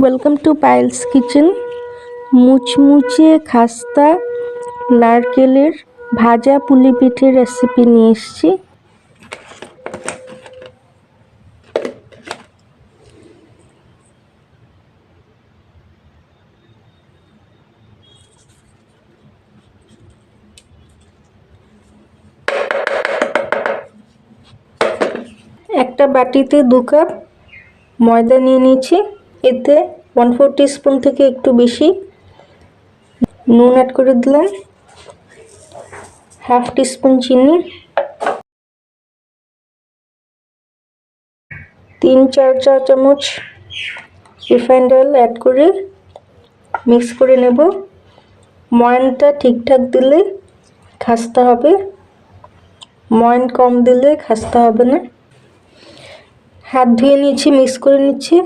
Welcome to piles kitchen মুচমুচে খাস্তা, নারকেলের ভাজা পুলি পিঠের রেসিপি নিয়ে এসেছি। একটা বাটিতে দু কাপ ময়দা নিয়ে নিয়েছি। এতে ওয়ান ফোর স্পুন থেকে একটু বেশি নুন অ্যাড করে দিলাম হাফ স্পুন চিনি, তিন, চার চা চামচ রিফাইন্ড অয়েল অ্যাড করে মিক্স করে নেব। ময়নটা ঠিকঠাক দিলে খাস্তা হবে, ময়ন কম দিলে খাস্তা হবে না। হাত ধুয়ে নিয়েছি মিক্স করে নিচ্ছি।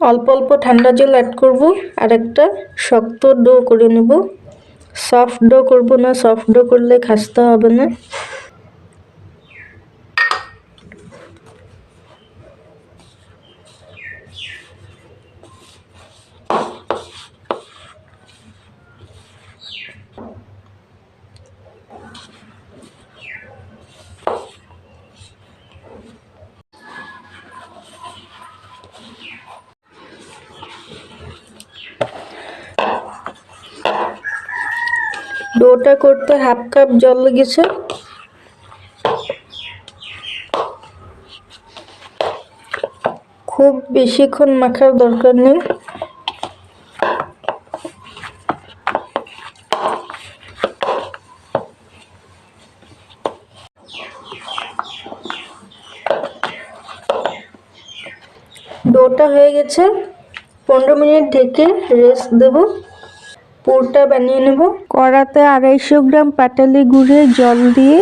অল্প অল্প ঠান্ডা জল অ্যাড করব আর একটা শক্ত ডো করে নেব। সফট ডো করব না সফট ডো করলে খাস্তা হবে না। ডোটা করতে হাফ কাপ জল লেগেছে। খুব বেশিক্ষণ মাখার দরকার নেই। ডোটা হয়ে গেছে। পনেরো মিনিট ঢেকে রেস্ট দেবো। পুরটা বানিয়ে নেব। কড়াতে আড়াইশো গ্রাম পাটালি গুঁড়ে জল দিয়ে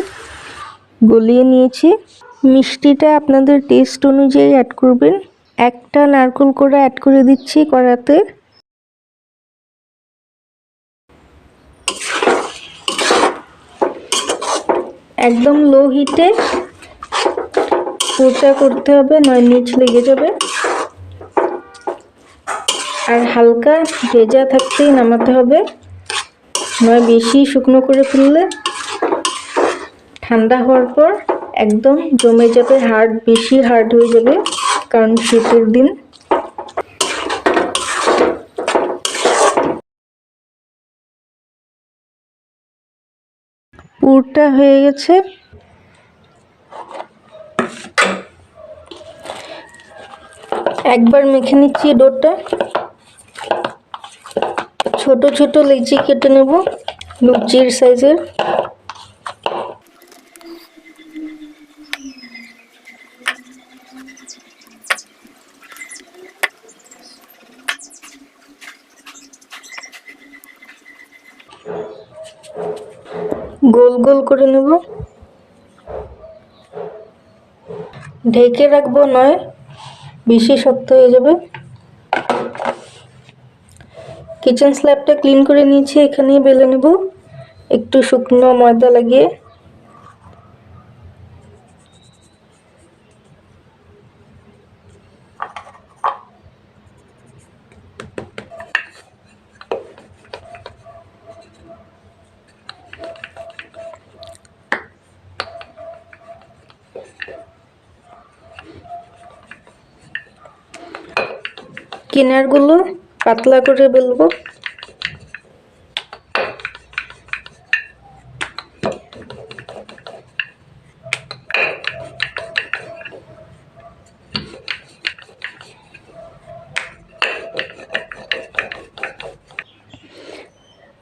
গলিয়ে নিয়েছি। মিষ্টিটা আপনাদের টেস্ট অনুযায়ী অ্যাড করবেন। একটা নারকেল করে অ্যাড করে দিচ্ছি কড়াতে। একদম লো হিটে পুরটা করতে হবে, নয় নিচ লেগে যাবে। আর হালকা ভেজা থাকতেই নামাতে হবে। নয়, বেশি শুকনো করে ফেললে ঠান্ডা হওয়ার পর একদম জমে যাবে হার্ড বেশি হার্ড হয়ে যাবে, কারণ শীতের দিন। পুরটা হয়ে গেছে। একবার মেখে নিচ্ছি ডোরটা। ছোট ছোট লিচি কেটে নেব, লুচির সাইজের। গোল গোল করে নেব। ঢেকে রাখব নয়, বেশি শক্ত হয়ে যাবে। কিচেন স্ল্যাবটা ক্লিন করে নিয়েছি এখানেই বেলে নেব। একটু শুকনো ময়দা লাগিয়ে। কিনারগুলো পাতলা করে বেলবো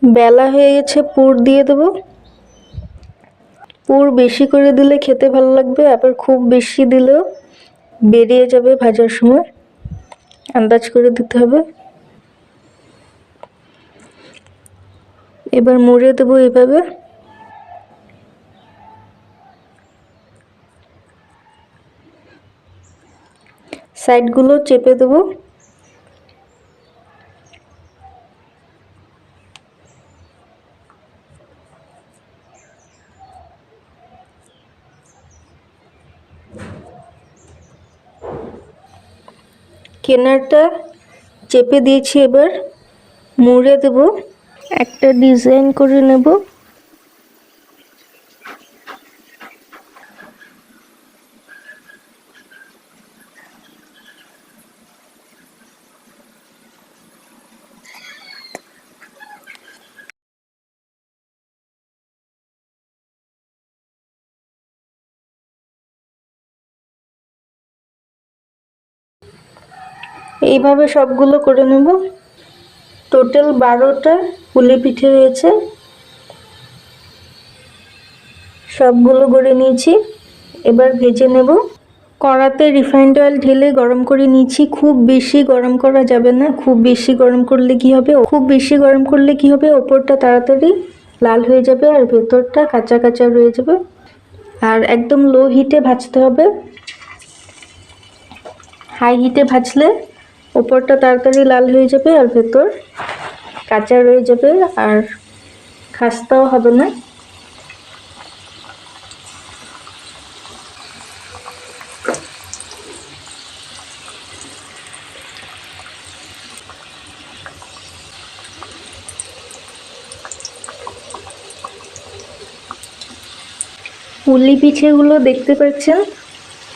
বেলা হয়ে গেছে, পুর দিয়ে দেবো। পুর বেশি করে দিলে খেতে ভালো লাগবে, আবার খুব বেশি দিলেও বেরিয়ে যাবে ভাজার সময়। আন্দাজ করে দিতে হবে। এবার মুড়ে দেবো এভাবে সাইডগুলো চেপে দেবো। কেনারটা চেপে দিয়েছি এবার। মুড়ে দেব। একটা ডিজাইন করে নেব। এইভাবে সবগুলো করে নেব। টোটাল বারোটা পুলি পিঠে হয়েছে সবগুলো গড়ে নিয়েছি। এবার ভেজে নেব। কড়াতে রিফাইন্ড অয়েল ঢেলে গরম করে নিয়েছি। খুব বেশি গরম করা যাবে না। খুব বেশি গরম করলে কি হবে? খুব বেশি গরম করলে কি হবে? ওপরটা তাড়াতাড়ি লাল হয়ে যাবে আর ভেতরটা কাঁচা কাঁচা রয়ে যাবে। আর একদম লো হিটে ভাজতে হবে। হাই হিটে ভাজলে ওপরটা তাড়াতাড়ি লাল হয়ে যাবে আর ভেতর কাঁচা রয়ে যাবে আর খাস্তাও হবে না। পুলি পিঠেগুলো দেখতে পাচ্ছেন,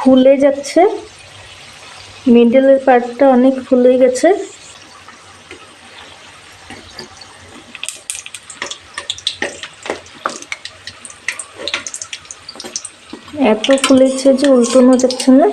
ফুলে যাচ্ছে। মিডলের পার্টটা অনেক ফুলে গেছে। এত ফুলেছে যে উল্টোনো যাচ্ছে না?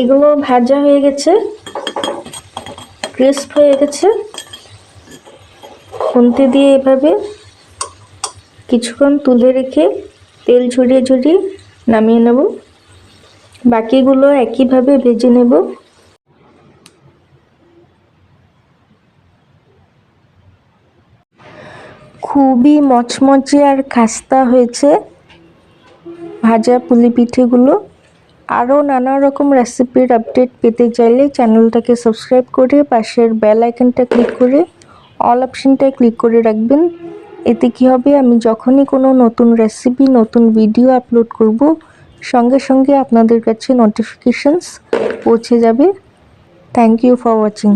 এগুলো ভাজা হয়ে গেছে ক্রিস্প হয়ে গেছে। খুন্তি দিয়ে এভাবে কিছুক্ষণ তুলে রেখে তেল ঝরিয়ে ঝরিয়ে নামিয়ে নেব। বাকিগুলো একইভাবে ভেজে নেব। খুবই মচমচে আর খাস্তা হয়েছে ভাজা পুলি পিঠেগুলো। আরও নানা রকম রেসিপির আপডেট পেতে চাইলে চ্যানেলটাকে সাবস্ক্রাইব করে পাশের বেল আইকনটা ক্লিক করে অল অপশানটায় ক্লিক করে রাখবেন। এতে কি হবে? আমি যখনই কোনো নতুন রেসিপি নতুন ভিডিও আপলোড করব, সঙ্গে সঙ্গে আপনাদের কাছে নোটিফিকেশানস পৌঁছে যাবে। Thank you for watching